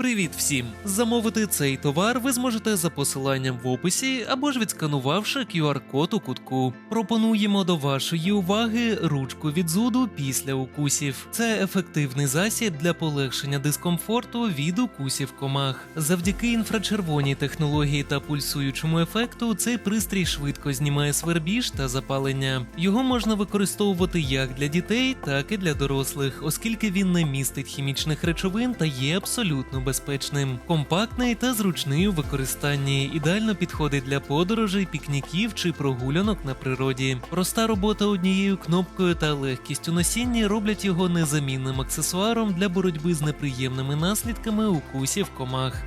Привіт всім! Замовити цей товар ви зможете за посиланням в описі або ж відсканувавши QR-код у кутку. Пропонуємо до вашої уваги ручку від зуду після укусів. Це ефективний засіб для полегшення дискомфорту від укусів комах. Завдяки інфрачервоній технології та пульсуючому ефекту цей пристрій швидко знімає свербіж та запалення. Його можна використовувати як для дітей, так і для дорослих, оскільки він не містить хімічних речовин та є абсолютно безпечним. Компактний та зручний у використанні, ідеально підходить для подорожей, пікніків чи прогулянок на природі. Проста робота однією кнопкою та легкість у носінні роблять його незамінним аксесуаром для боротьби з неприємними наслідками укусів комах.